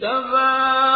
تبارك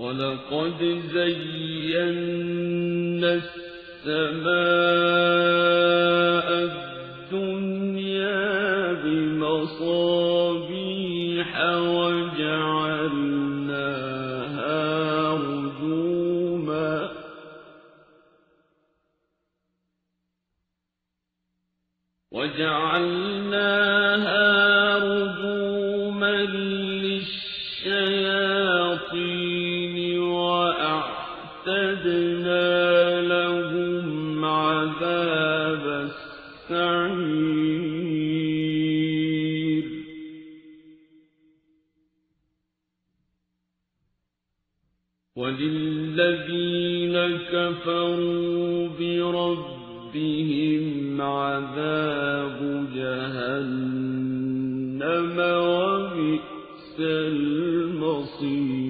ولقد زينا السماء كفروا بربهم عذاب جهنم وبئس المصير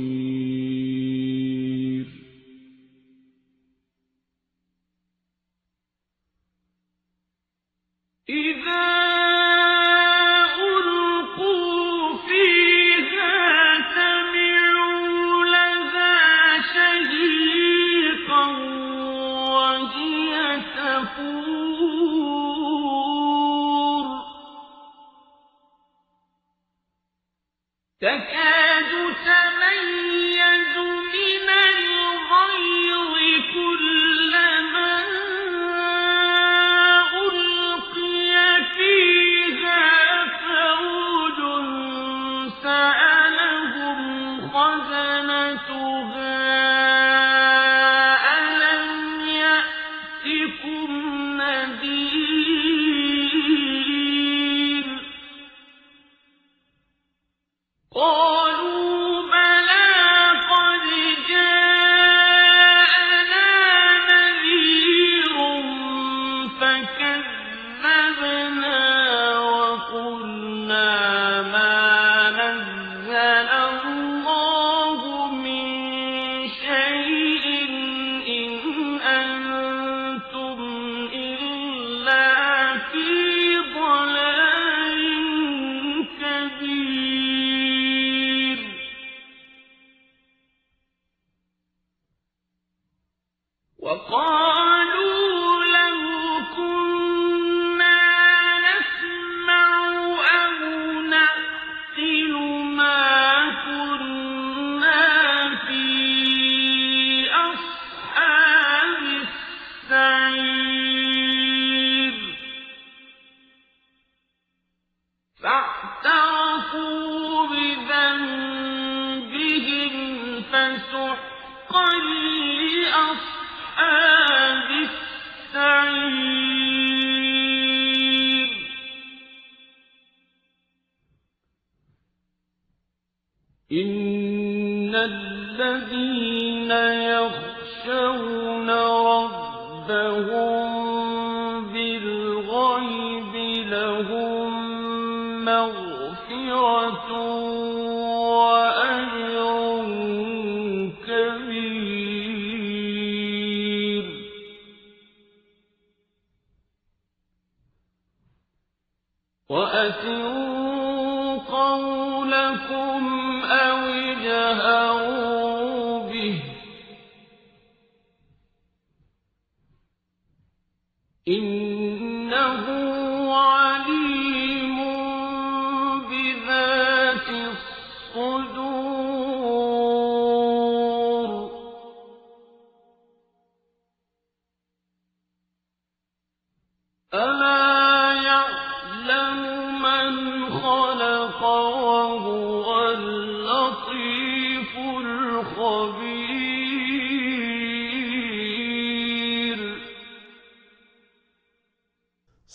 وأسروا قولكم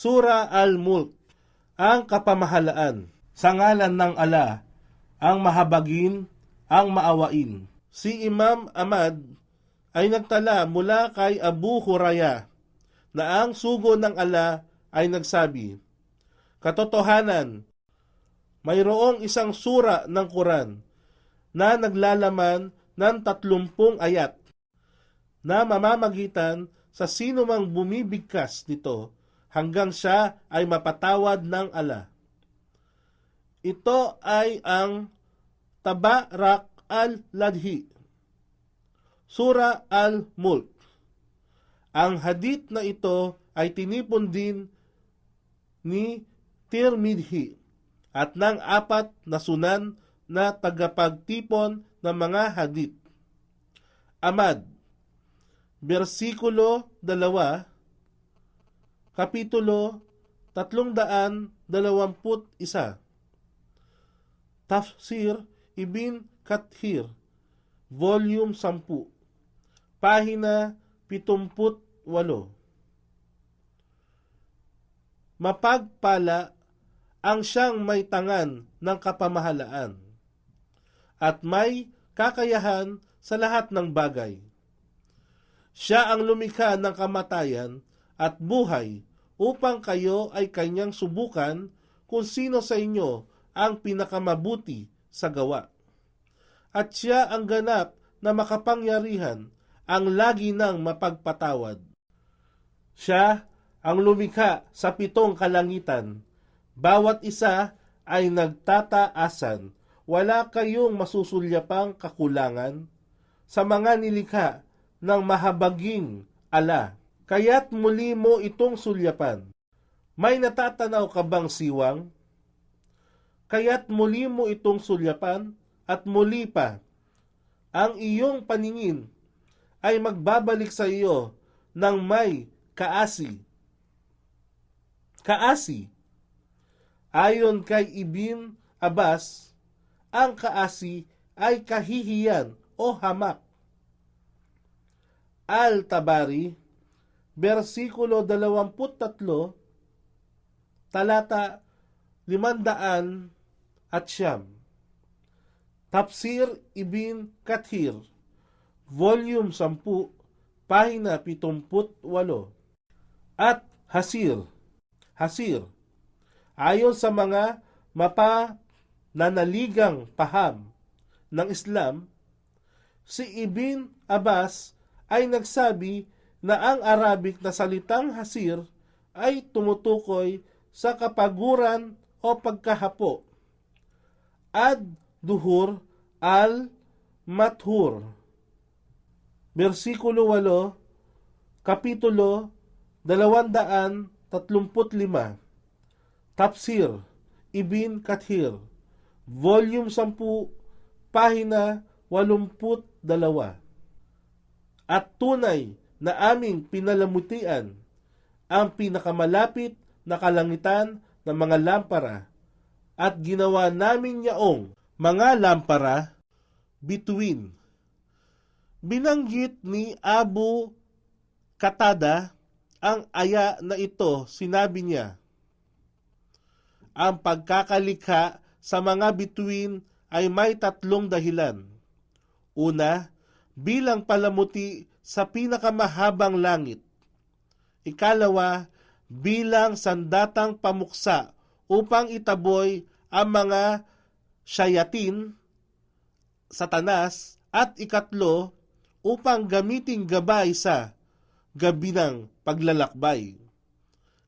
Sura Al-Mulk, ang kapamahalaan, sa ngalan ng ala, ang mahabagin, ang maawain. Si Imam Ahmad ay nagtala mula kay Abu Huraya na ang sugo ng ala ay nagsabi, Katotohanan, mayroong isang sura ng Quran na naglalaman ng tatlumpung ayat na mamamagitan sa sino mang bumibigkas nito hanggang siya ay mapatawad ng ala. Ito ay ang Tabarak al-Ladhi, Sura al-Mulk. Ang hadith na ito ay tinipon din ni Tirmidhi at ng apat na sunan na tagapagtipon ng mga hadith. Amad, versikulo 2, Kapitulo 321 Tafsir Ibn Kathir Volume 10 Pahina 78 Mapagpala ang siyang may tangan ng kapamahalaan at may kakayahan sa lahat ng bagay. Siya ang lumikha ng kamatayan at buhay upang kayo ay kanyang subukan kung sino sa inyo ang pinakamabuti sa gawa. At siya ang ganap na makapangyarihan ang lagi ng mapagpatawad. Siya ang lumikha sa pitong kalangitan. Bawat isa ay nagtataasan. Wala kayong masusulyapang kakulangan sa mga nilikha ng mahabaging ala kaya't muli mo itong sulyapan. May natatanaw ka bang siwang? Kaya't muli mo itong sulyapan at muli pa. Ang iyong paningin ay magbabalik sa iyo ng may kaasi. Kaasi. Ayon kay Ibn Abbas, ang kaasi ay kahihiyan o hamak. Al-Tabari, versikulo 23, talata 500 at siyam. Tafsir Ibn Kathir, volume 10, pahina 78. At Hasir, Hasir, ayon sa mga mapa nanaligang paham ng Islam, si Ibn Abbas ay nagsabi na ang Arabic na salitang hasir ay tumutukoy sa kapaguran o pagkahapo. Ad duhur al mathur. Versikulo 8, Kapitulo 235. Tafsir Ibn Kathir Volume 10 Pahina 82 At tunay na aming pinalamutian ang pinakamalapit na kalangitan ng mga lampara at ginawa namin yaong mga lampara between. Binanggit ni Abu Katada ang aya na ito, sinabi niya, ang pagkakalikha sa mga bituin ay may tatlong dahilan. Una, bilang palamuti sa pinakamahabang langit. Ikalawa, bilang sandatang pamuksa upang itaboy ang mga shayatin, satanas, at ikatlo, upang gamiting gabay sa gabi ng paglalakbay.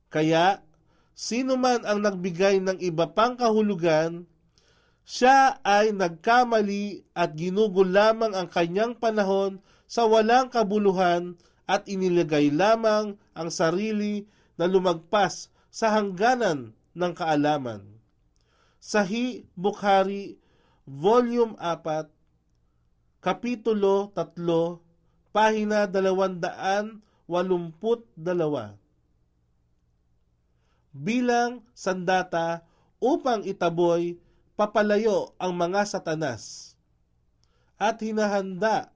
Kaya, sino man ang nagbigay ng iba pang kahulugan, siya ay nagkamali at ginugol lamang ang kanyang panahon sa walang kabuluhan at inilagay lamang ang sarili na lumagpas sa hangganan ng kaalaman. Sahi Bukhari, Volume 4, Kapitulo 3, Pahina 282 Bilang sandata upang itaboy papalayo ang mga satanas. At hinahanda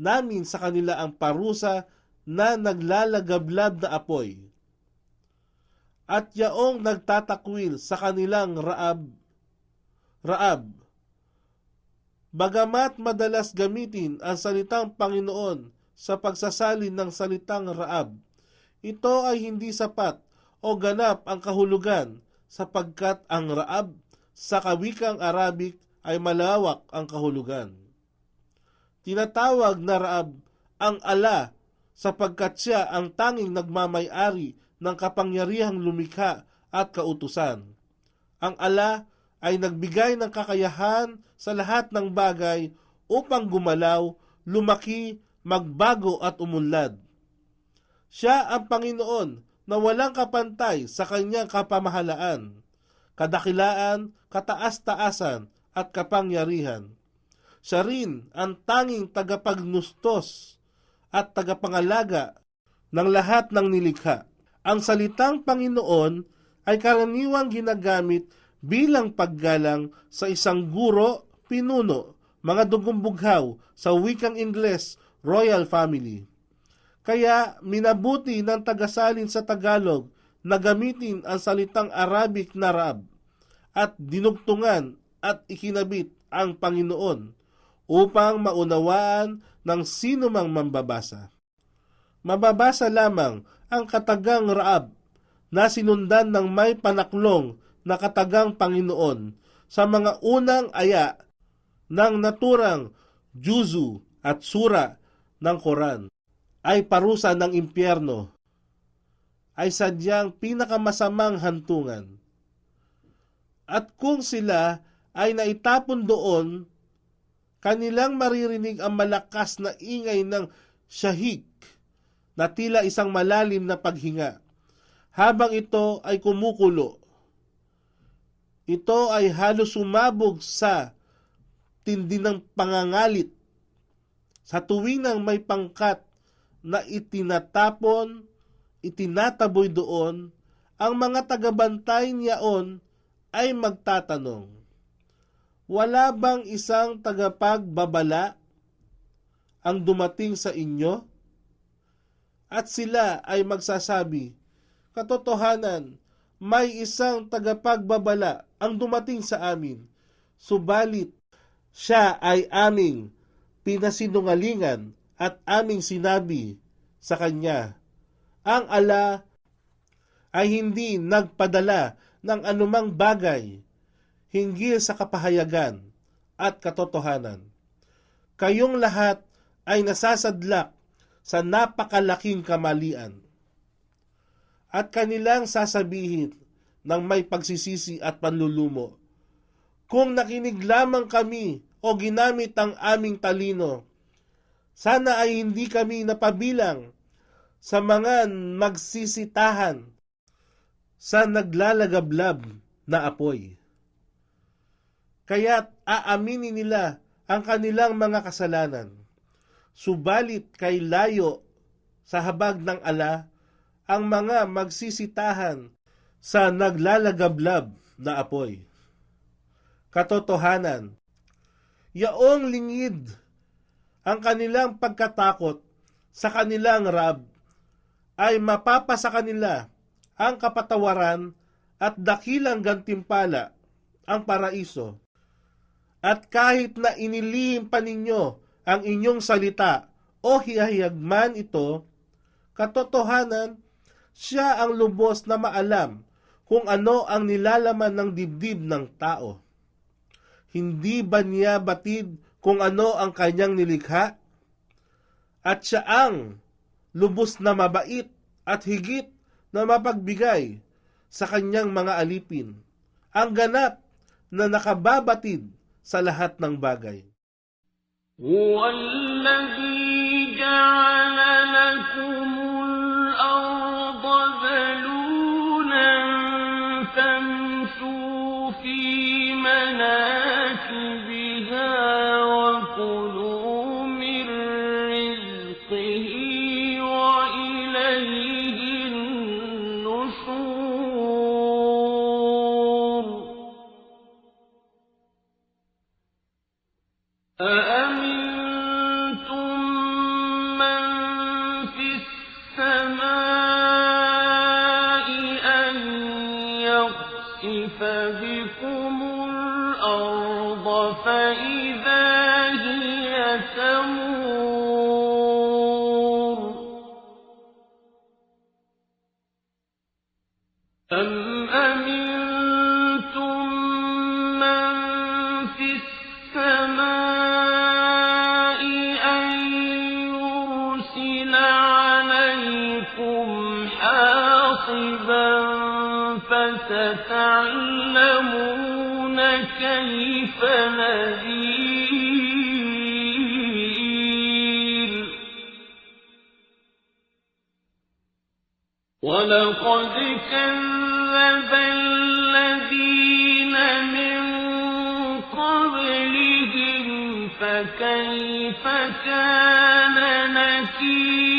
namin sa kanila ang parusa na naglalagablab na apoy. At yaong nagtatakwil sa kanilang raab raab bagamat madalas gamitin ang salitang Panginoon sa pagsasalin ng salitang raab ito ay hindi sapat o ganap ang kahulugan sapagkat ang raab sa kawikang Arabic ay malawak ang kahulugan. Tinatawag na Raab ang ala sapagkat siya ang tanging nagmamay-ari ng kapangyarihang lumikha at kautusan. Ang ala ay nagbigay ng kakayahan sa lahat ng bagay upang gumalaw, lumaki, magbago at umunlad. Siya ang Panginoon na walang kapantay sa kanyang kapamahalaan kadakilaan, kataas-taasan at kapangyarihan. Siya rin ang tanging tagapagnustos at tagapangalaga ng lahat ng nilikha. Ang salitang Panginoon ay karaniwang ginagamit bilang paggalang sa isang guro, pinuno, mga dugumbughaw sa wikang Ingles, royal family. Kaya minabuti ng tagasalin sa Tagalog na gamitin ang salitang Arabic na Rab at dinugtungan at ikinabit ang Panginoon upang maunawaan ng sino mang mambabasa. Mababasa lamang ang katagang Raab na sinundan ng may panaklong na katagang Panginoon sa mga unang aya ng naturang Juzu at Sura ng Koran ay parusa ng impyerno ay sadyang pinakamasamang hantungan. At kung sila ay naitapon doon, kanilang maririnig ang malakas na ingay ng shahik na tila isang malalim na paghinga habang ito ay kumukulo. Ito ay halos sumabog sa tindi ng pangangalit sa tuwing ng may pangkat na itinatapon, itinataboy doon, ang mga tagabantay niyaon ay magtatanong, Wala bang isang tagapagbabala ang dumating sa inyo? At sila ay magsasabi, Katotohanan, may isang tagapagbabala ang dumating sa amin, subalit siya ay aming pinasinungalingan at aming sinabi sa kanya, ang ala ay hindi nagpadala ng anumang bagay hinggil sa kapahayagan at katotohanan. Kayong lahat ay nasasadlak sa napakalaking kamalian. At kanilang sasabihin ng may pagsisisi at panlulumo, Kung nakinig lamang kami o ginamit ang aming talino, sana ay hindi kami napabilang sa mga magsisitahan sa naglalagablab na apoy. Kaya't aaminin nila ang kanilang mga kasalanan. Subalit kay layo sa habag ng ala ang mga magsisitahan sa naglalagablab na apoy. Katotohanan, yaong lingid ang kanilang pagkatakot sa kanilang rab ay mapapasa kanila ang kapatawaran at dakilang gantimpala ang paraiso At kahit na inilihim pa ninyo ang inyong salita o hiyahiyag man ito, katotohanan, siya ang lubos na maalam kung ano ang nilalaman ng dibdib ng tao. Hindi ba niya batid kung ano ang kanyang nilikha? At siya ang lubos na mabait at higit na mapagbigay sa kanyang mga alipin. Ang ganap na nakababatid sa lahat ng bagay. هو الذي جعل لكم السماء أن يرسل عليكم حاصبا فستعلمون كيف نذير ولقد كذب فكيف كان نكير؟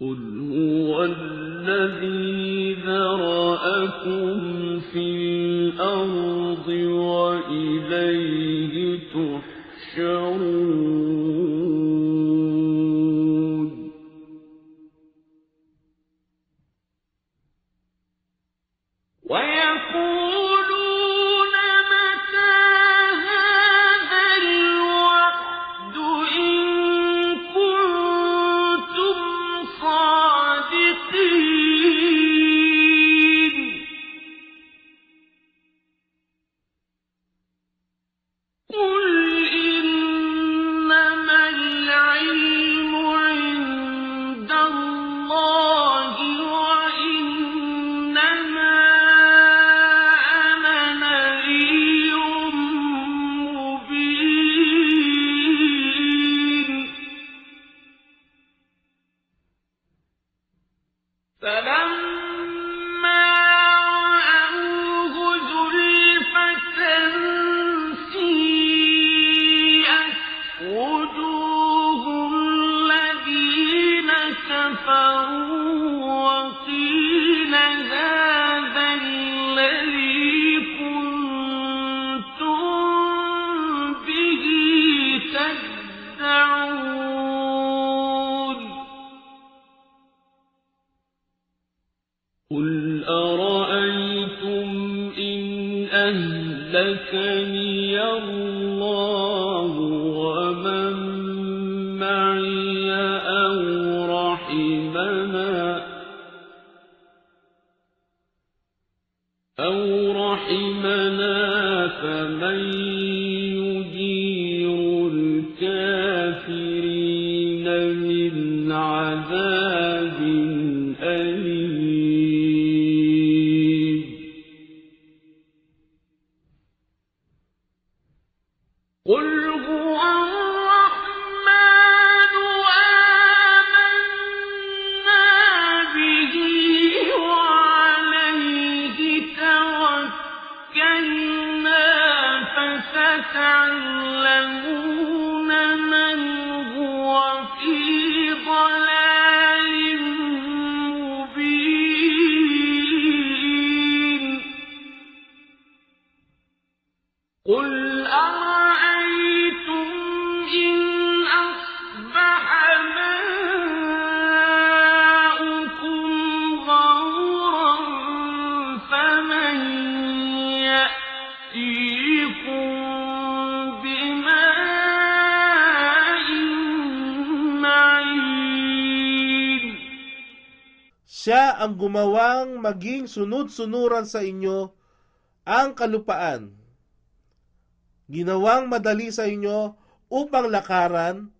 قل هو الذي ذرأكم في الأرض وإليه تحشرون أو رحمنا فمن Ang gumawang maging sunod-sunuran sa inyo ang kalupaan. Ginawang madali sa inyo upang lakaran,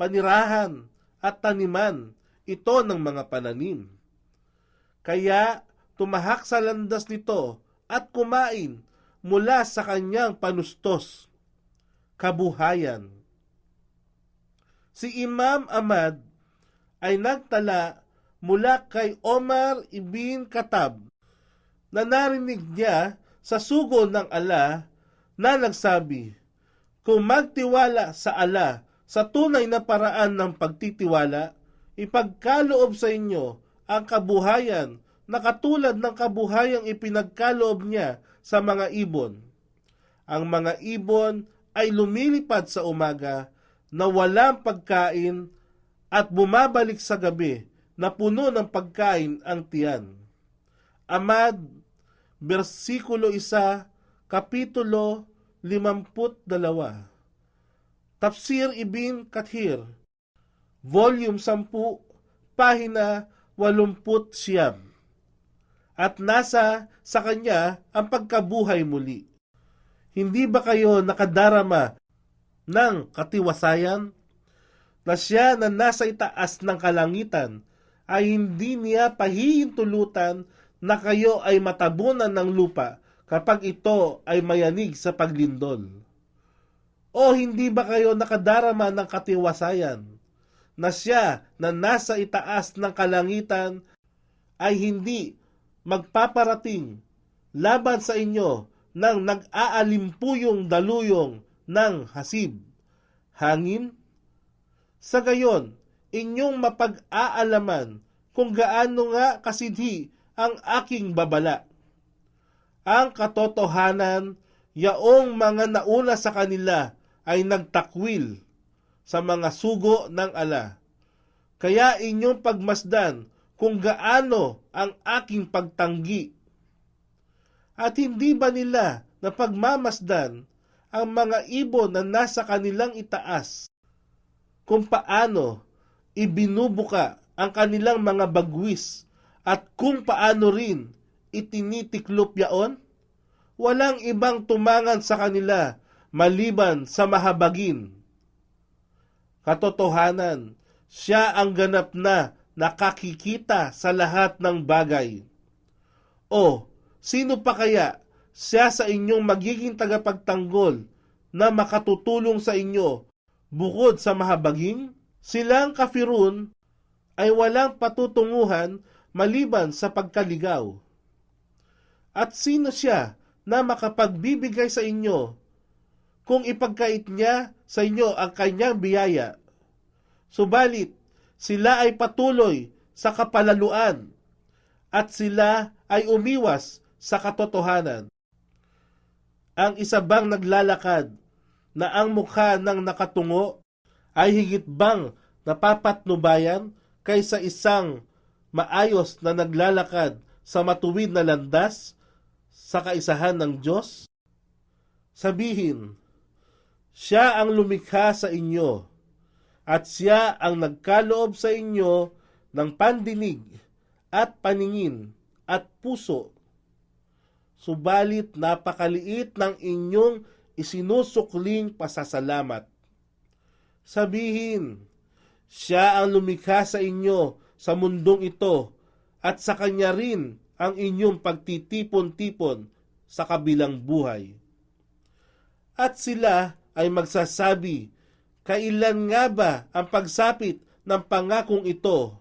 panirahan, at taniman ito ng mga pananim. Kaya tumahak sa landas nito at kumain mula sa kanyang panustos, kabuhayan. Si Imam Ahmad ay nagtala mula kay Omar ibn Khattab na narinig niya sa sugo ng ala na nagsabi, Kung magtiwala sa ala sa tunay na paraan ng pagtitiwala, ipagkaloob sa inyo ang kabuhayan na katulad ng kabuhayang ipinagkaloob niya sa mga ibon. Ang mga ibon ay lumilipad sa umaga na walang pagkain at bumabalik sa gabi na puno ng pagkain ang tiyan. Amad, versikulo 1, kapitulo 52. Tafsir Ibn Kathir, volume 10, pahina 80 siyam. At nasa sa kanya ang pagkabuhay muli. Hindi ba kayo nakadarama ng katiwasayan? Na siya na nasa itaas ng kalangitan ay hindi niya pahihintulutan na kayo ay matabunan ng lupa kapag ito ay mayanig sa paglindol. O hindi ba kayo nakadarama ng katiwasayan na siya na nasa itaas ng kalangitan ay hindi magpaparating laban sa inyo ng nag-aalimpuyong daluyong ng hasib, hangin? Sa gayon, inyong mapag-aalaman kung gaano nga kasidhi ang aking babala. Ang katotohanan, yaong mga nauna sa kanila ay nagtakwil sa mga sugo ng ala. Kaya inyong pagmasdan kung gaano ang aking pagtanggi. At hindi ba nila na pagmamasdan ang mga ibon na nasa kanilang itaas kung paano ibinubuka ang kanilang mga bagwis at kung paano rin itinitiklop yaon? Walang ibang tumangan sa kanila maliban sa mahabagin. Katotohanan, siya ang ganap na nakakikita sa lahat ng bagay. O, sino pa kaya siya sa inyong magiging tagapagtanggol na makatutulong sa inyo bukod sa mahabagin? Silang kafirun ay walang patutunguhan maliban sa pagkaligaw. At sino siya na makapagbibigay sa inyo kung ipagkait niya sa inyo ang kanyang biyaya? Subalit, sila ay patuloy sa kapalaluan at sila ay umiwas sa katotohanan. Ang isa bang naglalakad na ang mukha ng nakatungo ay higit bang napapatnubayan kaysa isang maayos na naglalakad sa matuwid na landas sa kaisahan ng Diyos? Sabihin, siya ang lumikha sa inyo at siya ang nagkaloob sa inyo ng pandinig at paningin at puso. Subalit napakaliit ng inyong isinusukling pasasalamat. Sabihin, siya ang lumikha sa inyo sa mundong ito at sa kanya rin ang inyong pagtitipon-tipon sa kabilang buhay. At sila ay magsasabi, kailan nga ba ang pagsapit ng pangakong ito,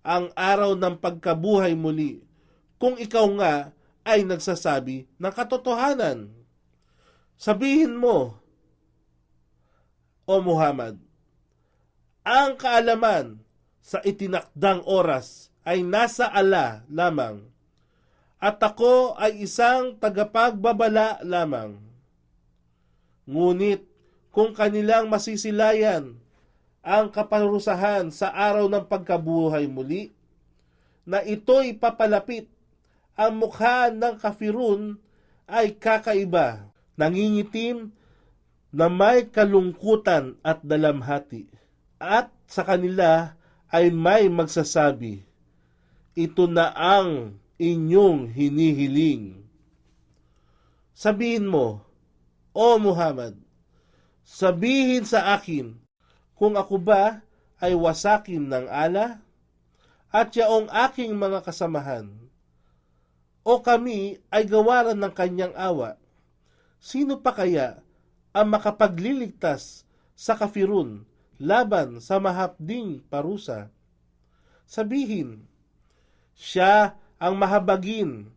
ang araw ng pagkabuhay muli, kung ikaw nga ay nagsasabi ng katotohanan? Sabihin mo, O Muhammad, ang kaalaman sa itinakdang oras ay nasa ala lamang, at ako ay isang tagapagbabala lamang. Ngunit kung kanilang masisilayan ang kaparusahan sa araw ng pagkabuhay muli, na ito'y papalapit, ang mukha ng kafirun ay kakaiba, nangingitim na may kalungkutan at dalamhati. At sa kanila ay may magsasabi, ito na ang inyong hinihiling. Sabihin mo, O Muhammad, sabihin sa akin kung ako ba ay wasakin ng ala at yaong aking mga kasamahan o kami ay gawaran ng kanyang awa. Sino pa kaya ang makapagliligtas sa kafirun laban sa mahapding parusa? Sabihin, siya ang mahabagin.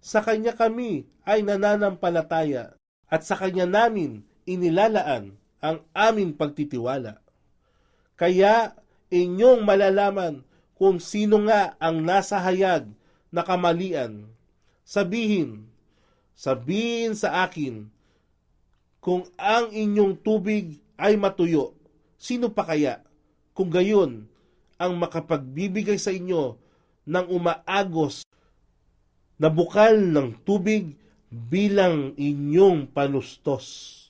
Sa kanya kami ay nananampalataya at sa kanya namin inilalaan ang aming pagtitiwala. Kaya inyong malalaman kung sino nga ang nasa hayag na kamalian. Sabihin, sabihin sa akin, kung ang inyong tubig ay matuyo, sino pa kaya kung gayon ang makapagbibigay sa inyo ng umaagos na bukal ng tubig bilang inyong panustos.